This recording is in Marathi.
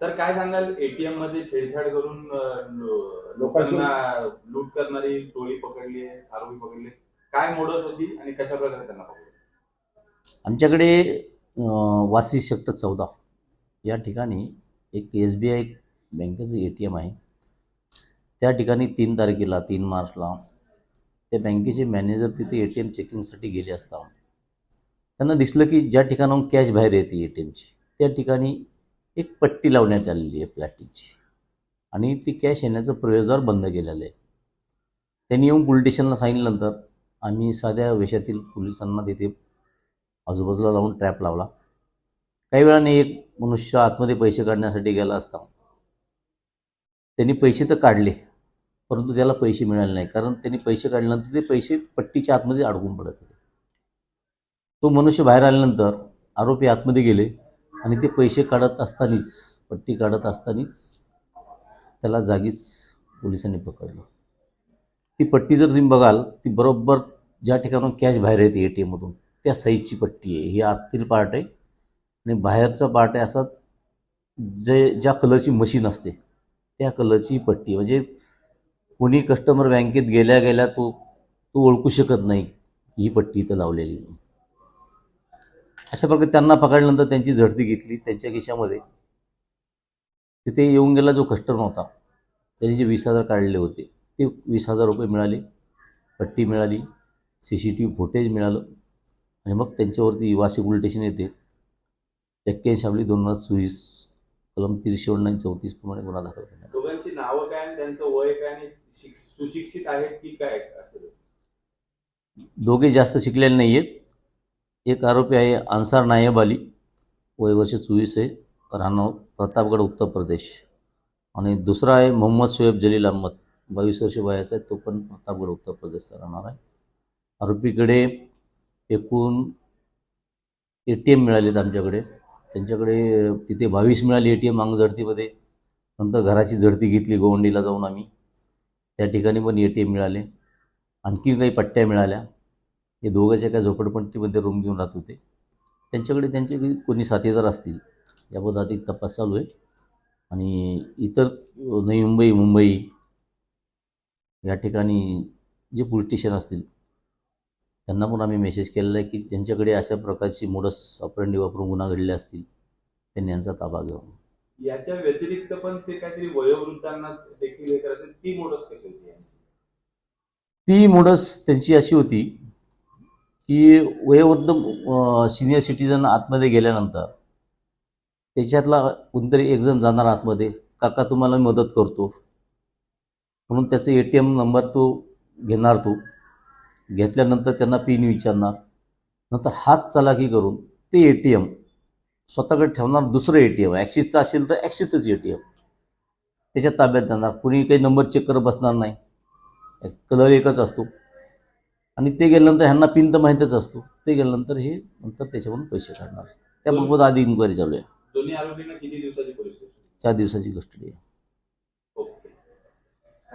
सर काय सांगाल? एटीएममध्ये छेडछाड करून लोकांना लूट करणारी टोळी पकडली आहे आरोपी पकडले काय मोडस होती आणि कशा प्रकारे त्यांना पकडले? आमच्याकडे वासी सेक्टर चौदा या ठिकाणी एक एस बी आय बँकेचं ए टी एम आहे. त्या ठिकाणी तीन तारखेला तीन मार्चला त्या बँकेचे मॅनेजर तिथे ए टी एम चेकिंगसाठी गेले असता त्यांना दिसलं की ज्या ठिकाणाहून कॅश बाहेर येते ए टी एमची त्या ठिकाणी एक पट्टी लावण्यात आलेली आहे प्लॅस्टिकची. आणि ती कॅश येण्याचं प्रवेशद्वार बंद केलेलं आहे. त्यांनी येऊन पोलीस स्टेशनला सांगितल्यानंतर आम्ही साध्या वेशातील पोलिसांना तिथे आजूबाजूला लावून ट्रॅप लावला. काही वेळाने एक मनुष्य आतमध्ये पैसे काढण्यासाठी गेला असता. त्यांनी पैसे तर काढले परंतु त्याला पैसे मिळाले नाही. कारण त्यांनी पैसे काढल्यानंतर ते पैसे पट्टीच्या आतमध्ये अडकून पडत होते. तो मनुष्य बाहेर आल्यानंतर आरोपी आतमध्ये गेले. आणि ते पैसे काढत असतानाच पट्टी काढत असतानाच त्याला जागीच पोलिसांनी पकडलं. ती पट्टी जर तुम्ही बघाल ती बरोबर ज्या ठिकाणून कॅश बाहेर येते ए टी एममधून त्या साईजची पट्टी आहे. ही आतील पार्ट आहे आणि बाहेरचा पार्ट आहे असा जे ज्या कलरची मशीन असते त्या कलरची पट्टी म्हणजे कोणी कस्टमर बँकेत गेल्या गेल्या तो तो ओळखू शकत नाही ही पट्टी इथं लावलेली आहे. अशा प्रकारे त्यांना पकडल्यानंतर त्यांची झडती घेतली त्यांच्या खिशामध्ये. तिथे येऊन गेला जो कस्टमर होता. त्यांनी जे वीस हजार काढले होते ते वीस हजार रुपये मिळाले. पट्टी मिळाली C C T V footage मिळालं. आणि मग त्यांच्यावरती वासी पोलीस स्टेशन येते एक्क्याऐंशी आपली दोन हजार चोवीस कलम तीनशे नाईन चौतीस प्रमाणे गुन्हा दाखल करण्यात. दोघांची नावं काय आणि त्यांचं वय काय आणि शिक- सुशिक्षित आहेत की काय असं? दोघे जास्त शिकलेले नाही आहेत एक आरोपी आहे अन्सार नायब अली. वय वर्ष चोवीस आहे. राहणार प्रतापगड उत्तर प्रदेश. आणि दुसरा आहे मोहम्मद शोएब जलील अहमद. बावीस वर्ष वयाचा आहे. तो पण प्रतापगड उत्तर प्रदेशचा राहणार आहे. आरोपीकडे एकूण ए टी एम मिळालेत आमच्याकडे. त्यांच्याकडे तिथे बावीस मिळाली ए टी एम अंगझडतीमध्ये नंतर घराची झडती घेतली गोवंडीला जाऊन आम्ही. त्या ठिकाणी पण ए टी एम मिळाले. आणखी काही पट्ट्या मिळाल्या. हे दोघांच्या काय झोपडपट्टीमध्ये रूम घेऊन राहत होते त्यांच्याकडे त्यांचे कोणी साथीदार असतील याबद्दल अधिक तपास चालू आहे. आणि इतर नवी मुंबई मुंबई या ठिकाणी जे पोलीस स्टेशन असतील त्यांना पण आम्ही मेसेज केलेला आहे की ज्यांच्याकडे अशा प्रकारची मोडस ऑपरेंडी वापरून गुन्हा घडले असतील त्यांनी यांचा ताबा घ्यावा. याच्या व्यतिरिक्त पण ते काहीतरी वयोवृद्धांना देखील ती मोडस कशी होती? ती मोडस त्यांची अशी होती की वयोवृद्ध सिनियर सिटीजन आतमध्ये गेल्यानंतर त्याच्यातला कोणतरी एक जण जाणार आतमध्ये काका तुम्हाला मदत करतो. म्हणून त्याचा ए टी एम नंबर तो घेणार तो. घेतल्यानंतर त्यांना पिन विचारणार. नंतर हात चलाकी करून ते ए टी एम स्वतःकडे ठेवणार दुसरं ए टी एम. ॲक्सिसचं असेल तर ॲक्सिसच ए टी एम. त्याच्या ताब्यात देणार. कुणी काही नंबर चेक करत बसणार नाही. कलर एकच असतो. आणि ते गेल्यानंतर ह्यांना पिन तर माहीतच असतो. ते गेल्यानंतर हे नंतर त्याच्यावरून पैसे काढणार. त्याबाबत आधी इन्क्वायरी चालू आहे. दोन्ही आरोपींना किती दिवसाची पोलीस स्टेशन चार दिवसाची कस्टडी आहे.